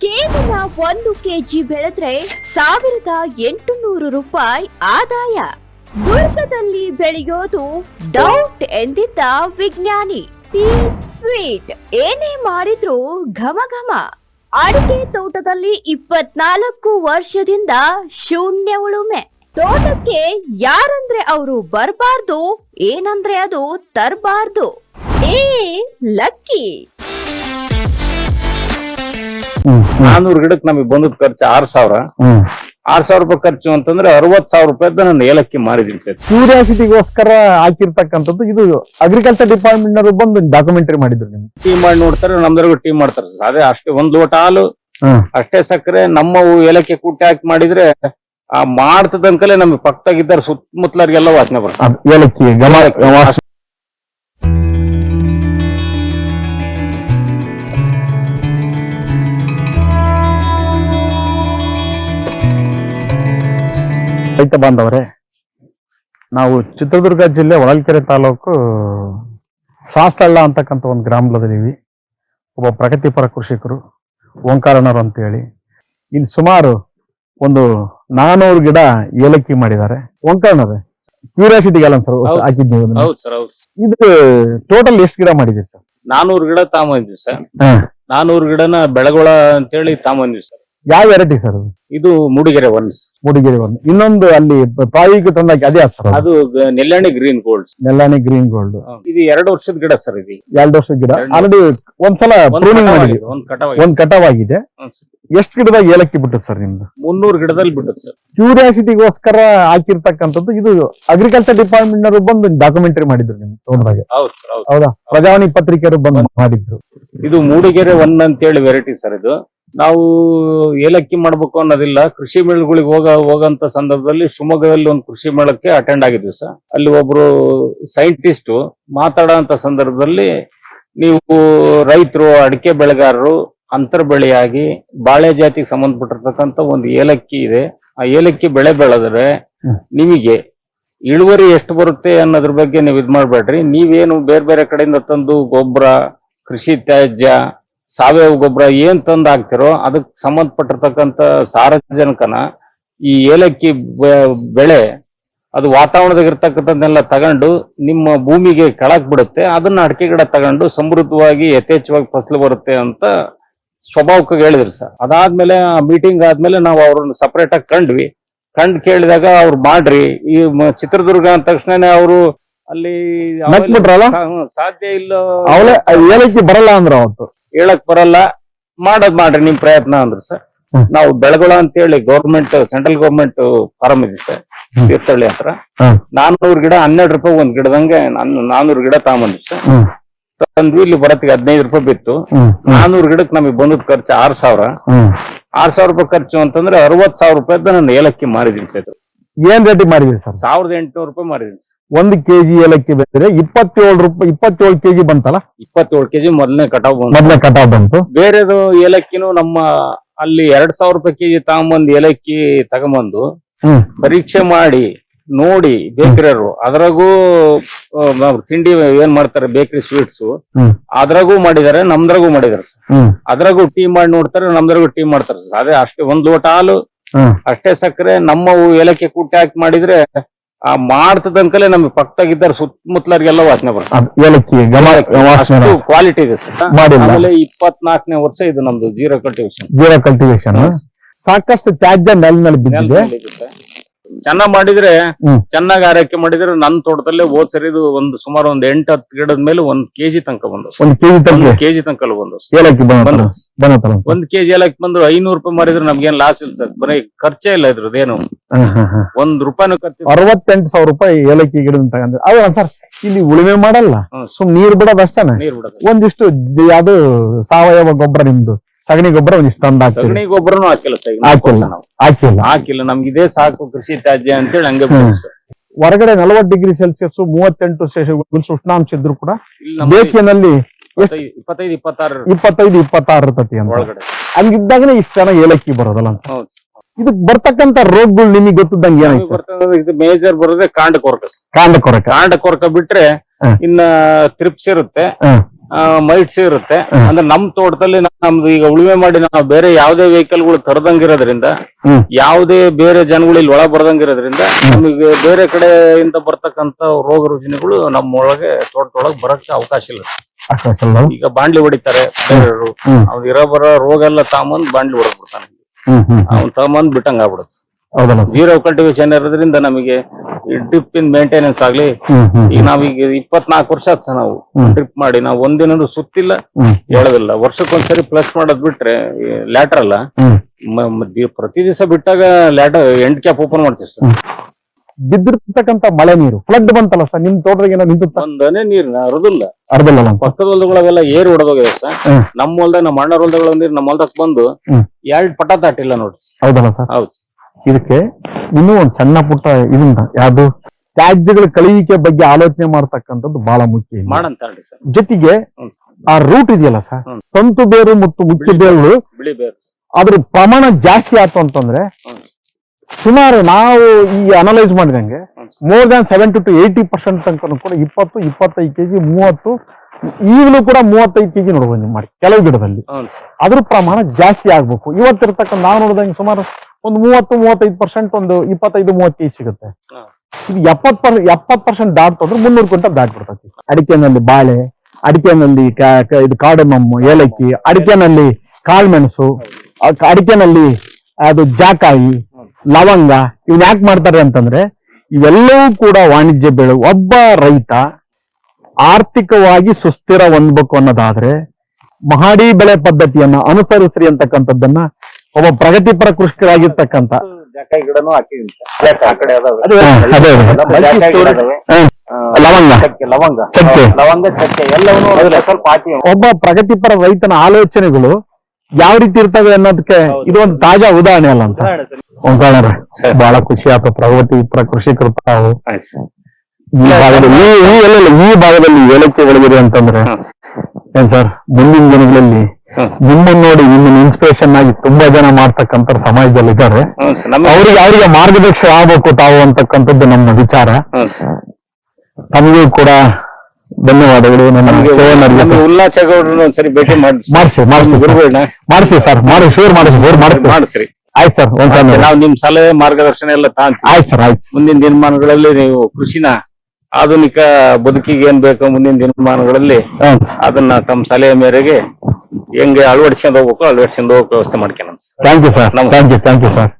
ಕೇವಲ ಒಂದು ಕೆಜಿ ಬೆಳೆದ್ರೆ ಸಾವಿರದ ಎಂಟುನೂರು ರೂಪಾಯಿ ಆದಾಯ. ದುರ್ಗದಲ್ಲಿ ಬೆಳೆಯೋದು ಡೌಟ್ ಎಂದಿದ್ದ ವಿಜ್ಞಾನಿ. ಸ್ವೀಟ್ ಏನೇ ಮಾಡಿದ್ರು ಘಮ ಘಮ. ಅಡಿಕೆ ತೋಟದಲ್ಲಿ ಇಪ್ಪತ್ನಾಲ್ಕು ವರ್ಷದಿಂದ ಶೂನ್ಯ ಉಳುಮೆ. ತೋಟಕ್ಕೆ ಯಾರಂದ್ರೆ ಅವರು ಬರಬಾರ್ದು, ಏನಂದ್ರೆ ಅದು ತರಬಾರ್ದು. ಏ, ಲಕ್ಕಿ. ನಾನೂರು ಗಿಡಕ್ಕೆ ನಮಗೆ ಬಂದದ್ ಖರ್ಚು ಆರ್ ಸಾವಿರ. ಆರ್ ಸಾವಿರ ರೂಪಾಯಿ ಖರ್ಚು ಅಂತಂದ್ರೆ ಅರವತ್ ಸಾವಿರ ರೂಪಾಯಿ ನಾನು ಏಲಕ್ಕಿ ಮಾರಿದೀನಿ ಸರ್. ಕ್ಯೂರಿಯಾಸಿಟಿಗೋಸ್ಕರ ಹಾಕಿರ್ತಕ್ಕಂಥದ್ದು ಇದು ಅಗ್ರಿಕಲ್ಚರ್ ಡಿಪಾರ್ಟ್ಮೆಂಟ್ ನವರು ಬಂದು ಡಾಕ್ಯುಮೆಂಟರಿ ಮಾಡಿದ್ರು ನಿಮ್ಗೆ. ಟೀ ಮಾಡಿ ನೋಡ್ತಾರೆ ನಮ್ದ್ರಿಗೂ ಟೀ ಮಾಡ್ತಾರೆ ಸರ್. ಅದೇ ಅಷ್ಟೇ ಒಂದ್ ಲೋಟ ಹಾಲು ಅಷ್ಟೇ ಸಕ್ಕರೆ ನಮ್ಮ ಏಲಕ್ಕಿ ಕುಟ್ಟಿ ಹಾಕಿ ಮಾಡಿದ್ರೆ ಆ ಮಾಡ್ತದಂಕಲೇ ನಮಗೆ ಪಕ್ಕದಾಗಿದ್ದಾರೆ ಸುತ್ತಮುತ್ತಲರಿಗೆಲ್ಲ ವಾಸನೆ ಬರ್ತದೆ ಏಲಕ್ಕಿ. ರೈತ ಬಾಂಧವರೇ ನಾವು ಚಿತ್ರದುರ್ಗ ಜಿಲ್ಲೆ ಹೊಳಲ್ಕೆರೆ ತಾಲೂಕು ಸಾಸ್ತಳ್ಳ ಅಂತಕ್ಕಂಥ ಒಂದು ಗ್ರಾಮದಲ್ಲಿವಿ ಒಬ್ಬ ಪ್ರಗತಿಪರ ಕೃಷಿಕರು ಓಂಕಾರಣರು ಅಂತ ಹೇಳಿ ಇಲ್ಲಿ ಸುಮಾರು ಒಂದು ನಾನೂರು ಗಿಡ ಏಲಕ್ಕಿ ಮಾಡಿದ್ದಾರೆ. ಓಂಕಾರಣ್ಣರೇ ಕ್ಯೂರಿಯಾಸಿಟಿ ಸರ್ ಹಾಕಿದ್ವಿ ಹೌದು ಸರ್ ಹೌದು ಇದು ಟೋಟಲ್ ಎಷ್ಟು ಗಿಡ ಮಾಡಿದ್ದೀರಿ ಸರ್? ನಾನೂರು ಗಿಡ ತಾಂಬಂದ್ವಿ ಸರ್. ನಾನೂರು ಗಿಡನ ಬೆಳಗೊಳ ಅಂತೇಳಿ ತಾಂಬಂದ್ವಿ ಸರ್. ಯಾವ ವೆರೈಟಿ ಸರ್ ಇದು ಮೂಡಿಗೆರೆ ಒನ್ಸ್ ಮೂಡಿಗೆರೆ ಒನ್ ಇನ್ನೊಂದು ಅಲ್ಲಿ ಪಾಯಿಗೆ ತಂದಾಕಿ ಅದೇ ಸರ್ ಅದು? Njallani green gold Njallani green gold ಇದು ಎರಡು ವರ್ಷದ ಗಿಡ ಸರ್ ಇದು. ಎರಡು ವರ್ಷದ ಗಿಡ. ಆಲ್ರೆಡಿ ಒಂದ್ಸಲ ಒಂದ್ ಪ್ರೂನಿಂಗ್ ಒಂದ್ ಕಟಾವಾಗಿದೆ ಹ್ಮ್ ಎಷ್ಟು ಗಿಡದಾಗ ಏಲಕ್ಕಿ ಬಿಟ್ಟದ್ ಸರ್ ನಿಮ್ದು? ಮುನ್ನೂರು ಗಿಡದಲ್ಲಿ ಬಿಟ್ಟದ್ ಸರ್ ಕ್ಯೂರಿಯಾಸಿಟಿಗೋಸ್ಕರ ಹಾಕಿರ್ತಕ್ಕಂಥದ್ದು ಇದು ಅಗ್ರಿಕಲ್ಚರ್ ಡಿಪಾರ್ಟ್ಮೆಂಟ್ ನವರು ಬಂದು ಡಾಕ್ಯುಮೆಂಟರಿ ಮಾಡಿದ್ರು ನಿಮ್ ತೋಟದಾಗ ಹೌದಾ ಪ್ರಜಾವಾಣಿ ಪತ್ರಿಕೆಯವರು ಬಂದು ಮಾಡಿದ್ರು. ಇದು ಮೂಡಿಗೆರೆ ಒನ್ ಅಂತ ಹೇಳಿ ವೆರೈಟಿ ಸರ್ ಇದು. ನಾವು ಏಲಕ್ಕಿ ಮಾಡ್ಬೇಕು ಅನ್ನೋದಿಲ್ಲ. ಕೃಷಿ ಮೇಳಗಳಿಗೆ ಹೋಗ ಹೋಗಂತ ಸಂದರ್ಭದಲ್ಲಿ ಶಿವಮೊಗ್ಗದಲ್ಲಿ ಒಂದು ಕೃಷಿ ಮೇಳಕ್ಕೆ ಅಟೆಂಡ್ ಆಗಿದ್ವಿ ಸರ್. ಅಲ್ಲಿ ಒಬ್ರು ಸೈಂಟಿಸ್ಟ್ ಮಾತಾಡೋಂತ ಸಂದರ್ಭದಲ್ಲಿ ನೀವು ರೈತರು ಅಡಿಕೆ ಬೆಳೆಗಾರರು ಅಂತರ್ ಬೆಳೆಯಾಗಿ ಬಾಳೆ ಜಾತಿಗೆ ಸಂಬಂಧಪಟ್ಟಿರ್ತಕ್ಕಂಥ ಒಂದು ಏಲಕ್ಕಿ ಇದೆ. ಆ ಏಲಕ್ಕಿ ಬೆಳೆ ಬೆಳೆದ್ರೆ ನಿಮಗೆ ಇಳುವರಿ ಎಷ್ಟು ಬರುತ್ತೆ ಅನ್ನೋದ್ರ ಬಗ್ಗೆ ನೀವು ಇದ್ ಮಾಡ್ಬೇಡ್ರಿ ನೀವೇನು ಬೇರೆ ಬೇರೆ ಕಡೆಯಿಂದ ತಂದು ಗೊಬ್ಬರ ಕೃಷಿ ತ್ಯಾಜ್ಯ ಸಾವಯವ ಗೊಬ್ಬರ ಏನ್ ತಂದು ಹಾಕ್ತಿರೋ ಅದಕ್ಕೆ ಸಂಬಂಧಪಟ್ಟಿರ್ತಕ್ಕಂಥ ಸಾರಜನಕನ ಈ ಏಲಕ್ಕಿ ಬೆಳೆ ಅದು ವಾತಾವರಣದಾಗ ಇರ್ತಕ್ಕಂಥದ್ದನ್ನೆಲ್ಲ ತಗೊಂಡು ನಿಮ್ಮ ಭೂಮಿಗೆ ಕೆಳಕ್ ಬಿಡುತ್ತೆ. ಅದನ್ನ ಅಡಿಕೆ ಗಿಡ ತಗೊಂಡು ಸಮೃದ್ಧವಾಗಿ ಯಥೇಚ್ಛವಾಗಿ ಫಸಲು ಬರುತ್ತೆ ಅಂತ ಸ್ವಭಾವಕ್ಕೆ ಹೇಳಿದ್ರು ಸರ್. ಅದಾದ್ಮೇಲೆ ಆ ಮೀಟಿಂಗ್ ಆದ್ಮೇಲೆ ನಾವು ಅವ್ರನ್ನ ಸಪ್ರೇಟ್ ಆಗಿ ಕಂಡ್ವಿ. ಕಂಡ್ ಕೇಳಿದಾಗ ಅವ್ರು ಮಾಡ್ರಿ. ಈ ಚಿತ್ರದುರ್ಗ ಅಂದ ತಕ್ಷಣನೇ ಅವರು ಅಲ್ಲಿ ಸಾಧ್ಯ ಇಲ್ಲ ಅವಲೇ ಏಲಕ್ಕಿ ಬರಲ್ಲ ಅಂದ್ರ ಅವತ್ತು. ಹೇಳಕ್ ಬರಲ್ಲ. ಮಾಡೋದ್ ಮಾಡ್ರಿ ನಿಮ್ ಪ್ರಯತ್ನ ಅಂದ್ರು ಸರ್. ನಾವು ಬೆಳಗೊಳ ಅಂತ ಹೇಳಿ ಗೌರ್ಮೆಂಟ್ ಸೆಂಟ್ರಲ್ ಗೌರ್ಮೆಂಟ್ ಫಾರಂ ಇದೆ ಸರ್. ತೀರ್ಥಹಳ್ಳಿ ಹತ್ರ. ನಾನ್ನೂರು ಗಿಡ ಹನ್ನೆರಡು ರೂಪಾಯಿ ಒಂದ್ ಗಿಡದಂಗೆ ನಾನು ನಾನ್ನೂರು ಗಿಡ ತಗೊಂಬಂದ್ವಿ ಸರ್. ತಂದ್ವಿ ಇಲ್ಲಿ ಬರತ್ತಿಗೆ ಹದಿನೈದು ರೂಪಾಯಿ ಬಿತ್ತು. ಹ್ಮ್. ಹ್ಮ್. ನಾನೂರು ಗಿಡಕ್ಕೆ ನಮಗೆ ಬಂದದ್ ಖರ್ಚು ಆರ್ ಸಾವಿರ. ಆರ್ ಸಾವಿರ ರೂಪಾಯಿ ಖರ್ಚು ಅಂತಂದ್ರೆ ಅರವತ್ ಸಾವಿರ ರೂಪಾಯಿ ನಾನು ಏಲಕ್ಕಿ ಮಾರಿದೀನಿ ಸರ್. ಏನ್ ರೇಟ್ ಮಾಡಿದ್ರಿ ಸರ್? ಸಾವಿರದ ಎಂಟುನೂರು ರೂಪಾಯಿ ಮಾರಿದ್ದೀನಿ ಸರ್. ಒಂದು ಕೆಜಿ ಏಲಕ್ಕಿ ಬಂದ್ರೆ ಇಪ್ಪತ್ತೇಳು ರೂಪಾಯಿ ಇಪ್ಪತ್ತೇಳು ಕೆಜಿ ಬಂತಲ್ಲ? ಇಪ್ಪತ್ತೇಳು ಕೆಜಿ ಮೊದಲನೇ ಕಟಾವ್ ಬಂತು. ಮೊದಲನೇ ಕಟಾವ್ ಬಂತು. ಬೇರೆದು ಏಲಕ್ಕಿನೂ ನಮ್ಮ ಅಲ್ಲಿ ಎರಡ್ ಸಾವಿರ ರೂಪಾಯಿ ಕೆಜಿ ತಗೊಂಬಂದು ಏಲಕ್ಕಿ ತಗೊಂಬಂದು ಹ್ಮ್. ಪರೀಕ್ಷೆ ಮಾಡಿ ನೋಡಿ ಬೇಕರಿಯರು ಅದ್ರಾಗೂ ಆ, ನಾವ್ ತಿಂಡಿ ಏನ್ ಮಾಡ್ತಾರೆ ಬೇಕರಿ ಸ್ವೀಟ್ಸ್ ಹ್ಮ್. ಅದ್ರಾಗೂ ಮಾಡಿದ್ದಾರೆ ನಮ್ದ್ರಾಗೂ ಮಾಡಿದಾರೆ ಸರ್. ಹ್ಮ್. ಅದ್ರಾಗೂ ಟೀ ಮಾಡಿ ನೋಡ್ತಾರೆ ನಮ್ದ್ರಾಗೂ ಟೀ ಮಾಡ್ತಾರೆ ಸರ್. ಅದೇ ಅಷ್ಟೇ ಒಂದ್ ಲೋಟ ಹಾಲು ಅಷ್ಟೇ ಸಕ್ಕರೆ ನಮ್ಮ ಏಲಕ್ಕಿ ಕುಟ್ಟಿ ಹಾಕಿ ಮಾಡಿದ್ರೆ ಆ ಮಾಡ್ತದಂಕಲೇ ನಮ್ಗೆ ಪಕ್ಕದಾಗಿದ್ದಾರೆ ಸುತ್ತಮುತ್ತಲರಿಗೆಲ್ಲ ವಾಸನೆ ಬರ್ತದೆ ಏಲಕ್ಕಿ ಅಷ್ಟು ಕ್ವಾಲಿಟಿ ಇದೆ ಸರ್. ಆಮೇಲೆ ಇಪ್ಪತ್ನಾಲ್ಕನೇ ವರ್ಷ ಇದು ನಮ್ದು ಜೀರೋ ಕಲ್ಟಿವೇಶನ್ ಜೀರೋ ಕಲ್ಟಿವೇಶನ್ ಸಾಕಷ್ಟು ತ್ಯಾಜ್ಯ ನೆಲದಲ್ಲಿ ಬಿದ್ದಿದೆ ಚೆನ್ನಾಗ್ ಮಾಡಿದ್ರೆ ಚೆನ್ನಾಗ್ ಆರೈಕೆ ಮಾಡಿದ್ರೆ ನನ್ನ ತೋಟದಲ್ಲೇ ಹೋದ್ ಸರಿದು ಒಂದು ಸುಮಾರು ಒಂದ್ ಎಂಟು ಹತ್ತು ಗಿಡದ ಮೇಲೆ ಒಂದ್ ಕೆಜಿ ತನಕ ಬಂದು. ಒಂದು ಕೆಜಿ ತನಕ? ಕೆಜಿ ತನಕ ಬಂದು. ಏಲಕ್ಕಿ ಒಂದ್ ಕೆಜಿ ಏಲಕ್ಕಿ ಬಂದ್ರು ಐನೂರು ರೂಪಾಯಿ ಮಾರಿದ್ರೆ ನಮ್ಗೇನ್ ಲಾಸ್ ಇಲ್ಲ ಸರ್. ಬರೀ ಖರ್ಚೇ ಇಲ್ಲ ಇದ್ರದ್ದೇನು. ಒಂದ್ ರೂಪಾಯಿನೂ ಖರ್ಚು ಅರವತ್ತೆಂಟು ಸಾವಿರ ರೂಪಾಯಿ ಏಲಕ್ಕಿ ಗಿಡ ತಗೊಂಡ್ರೆ ಸರ್ ಇಲ್ಲಿ ಉಳುಮೆ ಮಾಡಲ್ಲ. ಸುಮ್ ನೀರ್ ಬಿಡೋದಷ್ಟೇ ನೀರ್ ಬಿಡೋದು. ಒಂದಿಷ್ಟು ಯಾವ್ದು ಸಾವಯವ ಗೊಬ್ಬರ ನಿಮ್ದು. ಸಗಣಿ ಗೊಬ್ಬರ ಒಂದಿಷ್ಟು ತಂದು ಸಗಣಿ ಗೊಬ್ಬರನು ಹಾಕಿಲ್ಲ ಸರ್ ಹಾಕಿಲ್ಲ. ನಾವು. ಹಾಕಿಲ್ಲ. ಹಾಕಿಲ್ಲ. ನಮ್ಗೆ ಇದೇ ಸಾಕು ಕೃಷಿ ತ್ಯಾಜ್ಯ ಅಂತೇಳಿ ಹಂಗೆ ಸರ್. ಹೊರಗಡೆ ನಲವತ್ತು ಡಿಗ್ರಿ ಸೆಲ್ಸಿಯಸ್ ಮೂವತ್ತೆಂಟು ಸೆಲ್ಸಿಯಸ್ ಉಷ್ಣಾಂಶ ಇದ್ರು ಕೂಡ ಇಲ್ಲಿ ನಮ್ಮ ಬೇಸಿಗೆನಲ್ಲಿ ಇಪ್ಪತ್ತೈದು ಇಪ್ಪತ್ತೈದು ಇಪ್ಪತ್ತಾರು ಇಪ್ಪತ್ತೈದು ಇಪ್ಪತ್ತಾರು ಇರ್ತತಿ ಅಂತ. ಒಳಗಡೆ. ಹಂಗಿದ್ದಾಗನೇ ಇಷ್ಟು ಚೆನ್ನಾಗಿ ಏಲಕ್ಕಿ ಬರೋದಲ್ಲ ಅಂತ. ಹೌದು. ಇದಕ್ ಬರ್ತಕ್ಕಂತ ರೋಗಗಳು ನಿಮಗೆ ಗೊತ್ತಿದ್ದಂಗೆ ನಮಗೆ ಏನಾಯ್ತು ಬರ್ತದೆ ಇದು ಮೇಜರ್ ಬರೋದೇ ಕಾಂಡ ಕೊರಕ ಕಾಂಡ ಕೊರಕ. ಕಾಂಡ ಕೊರಕ ಬಿಟ್ರೆ ಹ. ಇನ್ನ ತ್ರಿಪ್ಸ್ ಇರುತ್ತೆ. ಹ. ಮೈಟ್ಸ್ ಇರುತ್ತೆ. ಅಂದ್ರೆ ನಮ್ ತೋಟದಲ್ಲಿ ನಮ್ದು ಈಗ ಉಳುಮೆ ಮಾಡಿ ನಾವು ಬೇರೆ ಯಾವ್ದೇ ವೆಹಿಕಲ್ಗಳು ತರದಂಗಿರೋದ್ರಿಂದ ಯಾವುದೇ ಬೇರೆ ಜನಗಳು ಇಲ್ಲಿ ಒಳ ಬರ್ದಂಗಿರೋದ್ರಿಂದ ನಮಗೆ ಬೇರೆ ಕಡೆಯಿಂದ ಬರ್ತಕ್ಕಂತ ರೋಗ ರುಜಿನಗಳು ನಮ್ಮ ಒಳಗೆ ತೋಟದೊಳಗೆ ಬರಕ್ಕೆ ಅವಕಾಶ ಇಲ್ಲ. ಈಗ ಬಾಂಡ್ಲಿ ಹೊಡಿತಾರೆ ಬೇರೆಯವರು. ಅವ್ನು ಇರೋ ಬರೋ ರೋಗ ಎಲ್ಲ ತಾಂಬಂದ್ ಬಾಂಡ್ಲಿ ಹೊಡಕ್ ಬಿಡ್ತಾನೆ. ಅವ್ನು ಅವ್ನ್ ತಗೊಂಬಂದ್ ಬಿಟ್ಟಂಗ ಆಗ್ಬಿಡುತ್ತೆ. ಹೌದಲ್ಲ? ಜೀರೋ ಕಲ್ಟಿವೇಶನ್ ಇರೋದ್ರಿಂದ ನಮಗೆ ಡ್ರಿಪ್ ಇನ್ ಮೇಂಟೆನೆನ್ಸ್ ಆಗ್ಲಿ ಈಗ ನಾವೀಗ ಇಪ್ಪತ್ನಾಲ್ಕು ವರ್ಷ ಸರ್ ನಾವು. ಡ್ರಿಪ್ ಮಾಡಿ. ನಾವು ಒಂದಿನ ಸುತ್ತಿಲ್ಲ ಹೇಳೋದಿಲ್ಲ. ವರ್ಷಕ್ಕೊಂದ್ಸರಿ ಪ್ಲಸ್ ಮಾಡೋದ್ ಬಿಟ್ರೆ ಲ್ಯಾಟರ್ ಅಲ್ಲ ಪ್ರತಿ ದಿವಸ ಬಿಟ್ಟಾಗ ಲ್ಯಾಟರ್ ಎಂಡ್ ಕ್ಯಾಪ್ ಓಪನ್ ಮಾಡ್ತೀವಿ ಸರ್. ಬಿದ್ದಿರ್ತಕ್ಕಂತ ಮಳೆ ನೀರು ಫ್ಲಡ್ ಬಂತಲ್ಲ ಸರ್ ನಿಮ್ ತೋಟದಾಗ ಏನೋ ನಿಂತು ಒಂದನೇ ನೀರ್ನ ಅರದಿಲ್ಲ ಅರ್ದಲ್ಲ ಪಕ್ಕದ ಹೊಲದೊಳಗೆಲ್ಲ ಏರ್ ಹೊಡೆದೋಗಿದೆ ಸರ್. ನಮ್ ನಮ್ಮ ಹೊಲ್ದಾಗ ನಮ್ಮ ಅಣ್ಣ ಹೊಲ್ದಗಳ ನೀರು ನಮ್ಮ ಹೊಲದಾಗ ಬಂದು. ಎರಡ್ ಪಟ ತಾಟಿಲ್ಲ ನೋಡ್ರಿ ಹೌದಲ್ಲ ಸರ್. ಹೌದು. ಇದಕ್ಕೆ ಇನ್ನೂ ಒಂದು ಸಣ್ಣ ಪುಟ್ಟ ಇದನ್ನ ಯಾವ್ದು ತ್ಯಾಜ್ಯಗಳ ಕಳುವಿಕೆ ಬಗ್ಗೆ ಆಲೋಚನೆ ಮಾಡ್ತಕ್ಕಂಥದ್ದು ಬಹಳ ಮುಖ್ಯ ಇಲ್ಲಿ. ಮಾಡಂತ ಹೇಳ್ರಿ ಸರ್. ಜೊತೆಗೆ ಆ ರೂಟ್ ಇದೆಯಲ್ಲ ಸರ್. ತಂತು ಬೇರು ಮತ್ತು ಮುಖ್ಯ ಬೇರು. ಬಿಳಿ ಬೇರು. ಅದ್ರ ಪ್ರಮಾಣ ಜಾಸ್ತಿ ಆಯ್ತು ಅಂತಂದ್ರೆ ಸುಮಾರು ನಾವು ಈ analyse ಮಾಡಿದಂಗೆ. More than seventy to eighty percent ತನಕ ಕೂಡ ಇಪ್ಪತ್ತು ಇಪ್ಪತ್ತೈದು ಕೆಜಿ ಮೂವತ್ತು ಈಗಲೂ ಕೂಡ ಮೂವತ್ತೈದು ಕೆಜಿ ನೋಡ್ಬೋದು ನೀವು ಮಾಡಿ ಕೆಲವು ಗಿಡದಲ್ಲಿ. ಅದ್ರ ಪ್ರಮಾಣ ಜಾಸ್ತಿ ಆಗ್ಬೇಕು. ಇವತ್ತಿರ್ತಕ್ಕಂಥ ನಾವು ನೋಡಿದಂಗೆ ಸುಮಾರು ಒಂದು ಮೂವತ್ತು ಮೂವತ್ತೈದು ಪರ್ಸೆಂಟ್ ಒಂದು ಇಪ್ಪತ್ತೈದು ಮೂವತ್ತು ಕೆಜಿ ಸಿಗುತ್ತೆ. ಇದು ಎಪ್ಪತ್ ಪರ್ ಎಪ್ಪತ್ ಪರ್ಸೆಂಟ್ ದಾಟ್ತಂದ್ರೆ ಮುನ್ನೂರು ಕ್ವಿಂಟಲ್ ದಾಟ್ಬಿಡ್ತೈತಿ. ಅಡಿಕೆನಲ್ಲಿ ಬಾಳೆ ಅಡಿಕೆನಲ್ಲಿ ಇದು ಕಾಡಮಮ್ಮು ಏಲಕ್ಕಿ ಅಡಿಕೆನಲ್ಲಿ ಕಾಳ್ಮೆಣಸು ಅಡಿಕೆನಲ್ಲಿ ಅದು ಜಾಕಾಯಿ ಲವಂಗ ಇವನ್ ಯಾಕೆ ಮಾಡ್ತಾರೆ ಅಂತಂದ್ರೆ ಇವೆಲ್ಲವೂ ಕೂಡ ವಾಣಿಜ್ಯ ಬೆಳೆ ಒಬ್ಬ ರೈತ ಆರ್ಥಿಕವಾಗಿ ಸುಸ್ಥಿರ ಹೊಂದ್ಬೇಕು ಅನ್ನೋದಾದ್ರೆ ಮಹಾಡಿ ಬೆಳೆ ಪದ್ಧತಿಯನ್ನ ಅನುಸರಿಸ್ರಿ ಅಂತಕ್ಕಂಥದ್ದನ್ನ ಒಬ್ಬ ಪ್ರಗತಿಪರ ಕೃಷಿಕರಾಗಿರ್ತಕ್ಕಂಥ. ಕೃಷಿಕರಾಗಿರ್ತಕ್ಕಂತ ಗಿಡನೂ ಲವಂಗ. ಲವಂಗ. ಲವಂಗ ಚಕ್ಕೆ ಎಲ್ಲವನ್ನೂ ಸ್ವಲ್ಪ ಹಾಕಿ ಒಬ್ಬ ಪ್ರಗತಿಪರ ರೈತನ ಆಲೋಚನೆಗಳು ಯಾವ ರೀತಿ ಇರ್ತವೆ ಅನ್ನೋದಕ್ಕೆ ಇದು ಒಂದು ತಾಜಾ ಉದಾಹರಣೆ ಅಲ್ಲ ಅಂತ. ಓಂಕಾಣರ ಸರ್. ಬಹಳ ಖುಷಿ ಆತ. ಪ್ರಗತಿಪರ ಕೃಷಿಕರು ತಾವು. ಈ ಭಾಗದಲ್ಲಿ ಈ ಭಾಗದಲ್ಲಿ ಏಲಕ್ಕಿ ಬೆಳೆದಿದೆ ಅಂತಂದ್ರೆ ಏನ್ ಸರ್? ಮುಂದಿನ ದಿನಗಳಲ್ಲಿ. ನಿಮ್ಮನ್ನ ನೋಡಿ ನಿಮ್ಮನ್ನ ಇನ್ಸ್ಪಿರೇಷನ್ ಆಗಿ ತುಂಬಾ ಜನ ಮಾಡ್ತಕ್ಕಂತ ಸಮಾಜದಲ್ಲಿ ಇದ್ದಾರೆ. ಅವರಿಗೆ ಅವ್ರಿಗೆ ಮಾರ್ಗದರ್ಶನ ಆಗಬೇಕು ತಾವು ಅಂತಕ್ಕಂಥದ್ದು ನಮ್ಮ ವಿಚಾರ. ನಮಗೂ ತಮಗೂ ಕೂಡ ಧನ್ಯವಾದಗಳು. ನಮ್ಮ ಒಂದ್ಸರಿ ಭೇಟಿ ಮಾಡಿ ಮಾಡಿಸಿ ಮಾಡಿಸಿ ಗುರುಗಳನ್ನ. ಮಾಡಿಸಿ ಸರ್ ಮಾಡಿ ಶೇರ್ ಮಾಡಿಸಿ ಶೇರ್ ಮಾಡಿಸಿ. ಮಾಡಿಸ್ರಿ. ಆಯ್ತು ಸರ್ ನಾವು ನಿಮ್ ಸಲಹೆ ಮಾರ್ಗದರ್ಶನ ಎಲ್ಲ ತಾಂತೀವಿ ಆಯ್ತು ಸರ್ ಆಯ್ತು ಮುಂದಿನ ದಿನಮಾನಗಳಲ್ಲಿ ನೀವು ಕೃಷಿನ ಆಧುನಿಕ ಬದುಕಿಗೆ ಏನ್ ಬೇಕೋ ಮುಂದಿನ ದಿನಮಾನಗಳಲ್ಲಿ ಅದನ್ನ ತಮ್ಮ ಸಲಹೆ ಮೇರೆಗೆ ಹೆಂಗೆ ಅಳವಡಿಸ್ಕೊಂಡು ಹೋಗ್ಬೇಕು ಅಳವಡಿಸ್ಕೊಂಡು ಹೋಗಕ್ಕೆ ವ್ಯವಸ್ಥೆ ಮಾಡ್ಕೊಳ್ಳೋಣ thank you sir. Thank you thank you sir